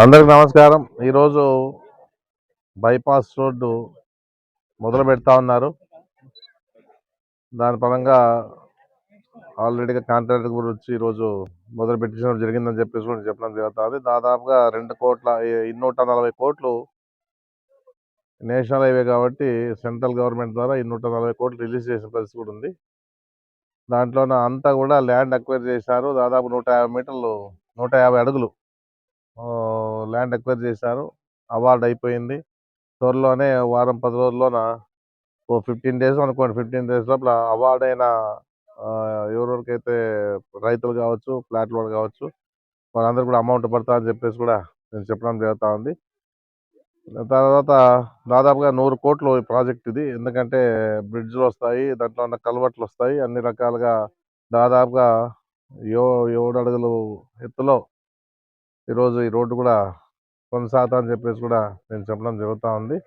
అందరికి నమస్కారం. ఈరోజు బైపాస్ రోడ్డు మొదలు పెడతా ఉన్నారు. దాని పరంగా ఆల్రెడీగా కాంట్రాక్ట్ కూడా వచ్చి ఈరోజు మొదలు పెట్టించడం జరిగిందని చెప్పేసి కూడా చెప్పడం జరుగుతుంది. దాదాపుగా రెండు కోట్ల ఇన్నూట నూట నలభై కోట్లు నేషనల్ హైవే కాబట్టి సెంట్రల్ గవర్నమెంట్ ద్వారా ఈ నూట నలభై కోట్లు రిలీజ్ చేసిన పరిస్థితి కూడా ఉంది. దాంట్లోన అంతా కూడా ల్యాండ్ అక్వైర్ చేశారు. దాదాపు నూట యాభై మీటర్లు నూట యాభై అడుగులు ల్యాండ్ ఎక్వైర్ చేశారు. అవార్డు అయిపోయింది. త్వరలోనే వారం పది రోజుల్లోన ఓ ఫిఫ్టీన్ డేస్ అనుకోండి ఫిఫ్టీన్ డేస్ లోపల అవార్డు అయిన ఆ, ఎవరెవరికైతే రైతులు కావచ్చు ఫ్లాట్ వాళ్ళు కావచ్చు వాళ్ళందరూ కూడా అమౌంట్ పడతా అని చెప్పేసి కూడా నేను చెప్పడం జరుగుతూ ఉంది. తర్వాత దాదాపుగా నూరు కోట్లు ఈ ప్రాజెక్ట్ ఇది. ఎందుకంటే బ్రిడ్జ్లు వస్తాయి దాంట్లో ఉన్న కల్వర్ట్లు వస్తాయి అన్ని రకాలుగా దాదాపుగా ఏడు అడుగులు ఎత్తులో ఈరోజు ఈ రోడ్డు కూడా కొనసాగుతా అని చెప్పేసి కూడా నేను చెప్పడం జరుగుతూ ఉంది.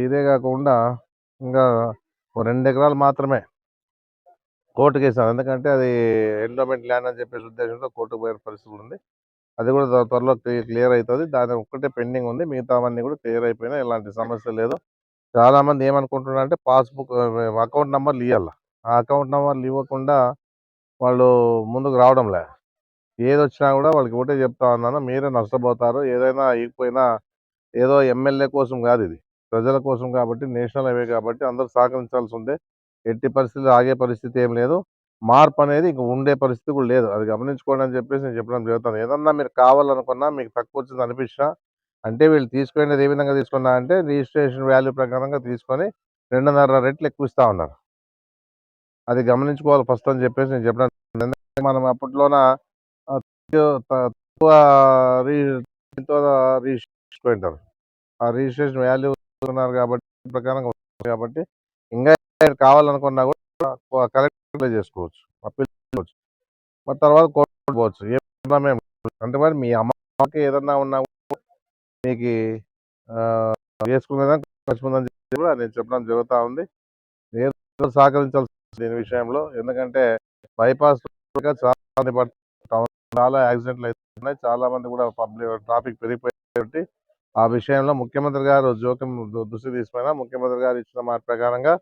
ఇదే కాకుండా ఇంకా రెండు ఎకరాలు మాత్రమే కోర్టుకి వేసాను. ఎందుకంటే అది ఎండోమెంట్ ల్యాండ్ అని చెప్పేసి ఉద్దేశంతో కోర్టుకు పోయిన పరిస్థితి ఉంది. అది కూడా త్వర- త్వరలో క్లియర్ అవుతుంది. దాని ఒక్కటే పెండింగ్ ఉంది. మిగతావన్నీ కూడా క్లియర్ అయిపోయినాయి. ఎలాంటి సమస్య లేదు. చాలా మంది ఏమనుకుంటున్నారు అంటే పాస్బుక్ అకౌంట్ నెంబర్లు ఇవ్వాలి ఆ అకౌంట్ నెంబర్లు ఇవ్వకుండా వాళ్ళు ముందుకు రావడం లే ఏది వచ్చినా కూడా వాళ్ళకి ఒకటే చెప్తా ఉన్నాను. మీరే నష్టపోతారు. ఏదైనా ఇకపోయినా ఏదో ఎమ్మెల్యే కోసం కాదు ఇది. ప్రజల కోసం కాబట్టి నేషనల్ హైవే కాబట్టి అందరూ సహకరించాల్సి ఉంది ఎట్టి పరిస్థితులు ఆగే పరిస్థితి ఏం లేదు. మార్పు అనేది ఇంక ఉండే పరిస్థితి కూడా లేదు. అది గమనించుకోండి అని చెప్పేసి నేను చెప్పడం జరుగుతుంది. ఏదన్నా మీరు కావాలనుకున్నా మీకు తక్కువ వచ్చింది అనిపించినా అంటే వీళ్ళు తీసుకునేది ఏ విధంగా తీసుకున్నా అంటే రిజిస్ట్రేషన్ వాల్యూ ప్రకారంగా తీసుకొని రెండున్నర రెట్లు ఎక్కువ ఇస్తా ఉన్నారు. అది గమనించుకోవాలి ఫస్ట్ అని చెప్పేసి నేను చెప్పడం. మనం అప్పట్లోన తక్కువ- తక్కువ రిజిస్ట్రేషన్ ఆ రిజిస్ట్రేషన్ వాల్యూ ఉన్నారు కాబట్టి ప్రకారం కాబట్టి ఇంకా కావాలనుకున్నా కూడా కలెక్ట్ చేసుకోవచ్చు. అప్పీల్ చేసుకోవచ్చు మరి తర్వాత కోర్టు పోవచ్చు. ఏ అంటే మరి మీ అమ్మకి ఏదన్నా ఉన్నా మీకు ఆ, వేసుకునేదానికి ఖర్చు ఉందని చెప్పి కూడా నేను చెప్పడం జరుగుతూ ఉంది. ఏదో సహకరించాల్సి దీని విషయంలో. ఎందుకంటే బైపాస్ చాలా మంది చాలా యాక్సిడెంట్లు అవుతున్నాయి చాలా మంది కూడా పబ్లిక్ ట్రాఫిక్ పెరిగిపోయి ఆ విషయంలో ముఖ్యమంత్రి గారు జోక్యం దృష్టి తీసుకున్నా ముఖ్యమంత్రి గారు ఇచ్చిన మాట ప్రకారంగా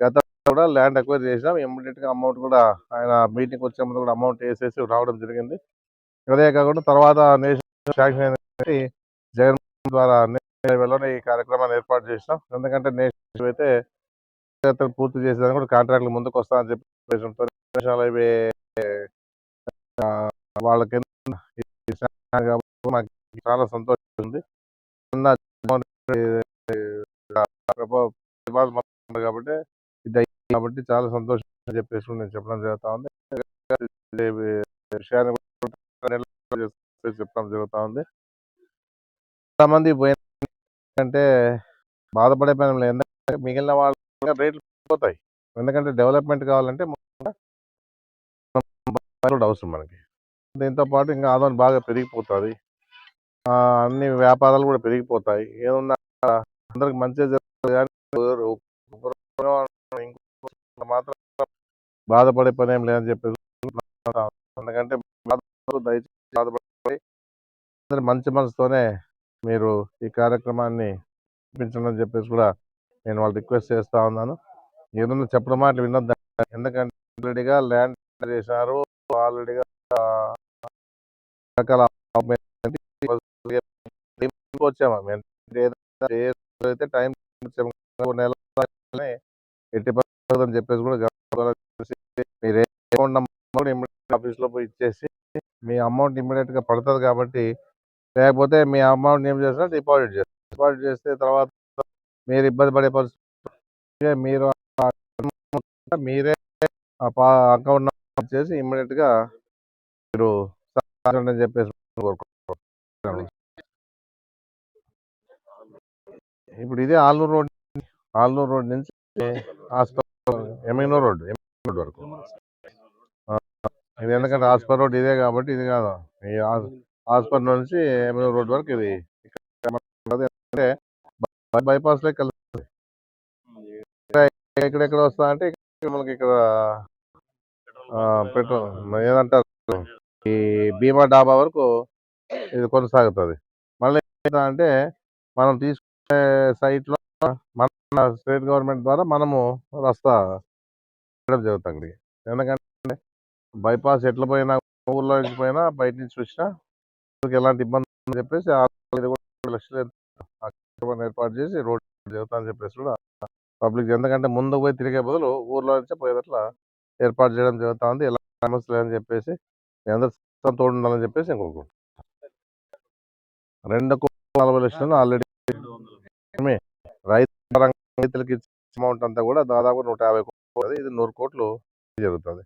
గత కూడా ల్యాండ్ అక్వైర్ చేసినాం. ఇమ్మీడియట్గా అమౌంట్ కూడా ఆయన మీటింగ్ వచ్చే ముందు కూడా అమౌంట్ వేసేసి రావడం జరిగింది. అదే కాకుండా తర్వాత నేషనల్ శాంక్షన్ జగన్ ద్వారా నేషనల్ ఈ కార్యక్రమాన్ని ఏర్పాటు చేసినాం. ఎందుకంటే నేషనల్ అయితే పూర్తి చేసేదానికి కూడా కాంట్రాక్ట్లు ముందుకు వస్తానని చెప్పి నేషనల్ హైవే వాళ్ళ వాళ్ళకి మాకు చాలా సంతోషం ఉంది కాబట్టి ఇది కాబట్టి చాలా సంతోషం చెప్పేసి నేను చెప్పడం జరుగుతా ఉంది. విషయాన్ని చెప్పడం జరుగుతూ ఉంది. చాలా మంది అంటే బాధపడే పని లేదు. ఎందుకంటే మిగిలిన వాళ్ళు రేట్లు పోతాయి. ఎందుకంటే డెవలప్మెంట్ కావాలంటే అవసరం మనకి. దీంతో పాటు ఇంకా ఆదాయం బాగా పెరిగిపోతుంది. ఆ, అన్ని వ్యాపారాలు కూడా పెరిగిపోతాయి. ఏమున్నా అందరికి మంచిగా జరుగుతుంది మాత్రం బాధపడే పని ఏం లేదని చెప్పేసి ఎందుకంటే దయచేసి బాధపడి అందరి మంచి మనసుతోనే మీరు ఈ కార్యక్రమాన్ని చూపించండి చెప్పేసి కూడా నేను వాళ్ళు రిక్వెస్ట్ చేస్తా ఉన్నాను. ఏదన్నా చెప్పడం మాటలు వినొద్దు ఎందుకంటే ఆల్రెడీగా ల్యాండ్ చేశారు ఆల్రెడీగా రకాల వచ్చాము? ఏదైతే టైం నెల ఎట్టి అని చెప్పేసి కూడా మీరు అకౌంట్ నెంబర్ ఆఫీస్లో పోయి ఇచ్చేసి మీ అమౌంట్ ఇమ్మీడియట్గా పడుతుంది కాబట్టి లేకపోతే మీ అమౌంట్ ఏం చేసినా డిపాజిట్ చేస్తారు. డిపాజిట్ చేస్తే తర్వాత మీరు ఇబ్బంది పడే పరిస్థితి మీరు మీరే అకౌంట్ చేసి ఇమ్మీడియట్గా మీరు అని చెప్పేసి కోరుకుంటున్నాను. ఇప్పుడు ఇదే ఆలూరు రోడ్ ఆలూరు రోడ్ నుంచి హాస్పిటల్ ఎమినో రోడ్ ఎమినో రోడ్ వరకు. ఇది ఎందుకంటే హాస్పిటల్ రోడ్ ఇదే కాబట్టి ఇది కాదు. ఈ హాస్పిటల్ నుంచి ఎమినో రోడ్ వరకు ఇది. అంటే బైపాస్లో కలుస్తుంది ఎక్కడెక్కడ వస్తా అంటే ఇక్కడ మనకి ఇక్కడ పెట్రోల్ ఏదంటారు? ఈ భీమా డాబా వరకు ఇది కొనసాగుతుంది. మళ్ళీ ఏంటంటే అంటే మనం తీసుకునే సైట్లో మన స్టేట్ గవర్నమెంట్ ద్వారా మనము రస్తా చేయడం జరుగుతుంది. ఎందుకంటే బైపాస్ ఎట్లా పోయినా ఊర్లో నుంచి పోయినా బయట నుంచి వచ్చినా మనకి ఎలాంటి ఇబ్బంది అని చెప్పేసి లక్షలు ఏర్పాటు చేసి రోడ్ జరుగుతా అని చెప్పేసి కూడా పబ్లిక్ ఎందుకంటే ముందు పోయి తిరిగే బదులు ఊర్లో నుంచే పోయేటట్లా ఏర్పాటు చేయడం జరుగుతా ఉంది. ఎలా సమస్య లేదని చెప్పేసి మీ అందరూ తోడు ఉండాలని చెప్పేసి నేను కోరుకుంటున్నాను రెండు కోట్ల నలభై లక్షలు ఆల్రెడీ రైతు రైతులకి ఇచ్చే అమౌంట్ అంతా కూడా దాదాపు నూట యాభై కోట్లు ఇది నూరు కోట్లు జరుగుతుంది.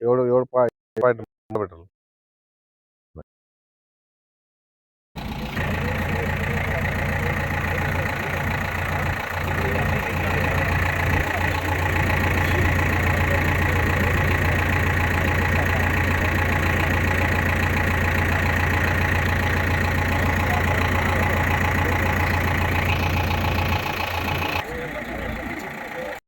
ఏడు ఏడు పాయింట్ కిలోమీటర్లు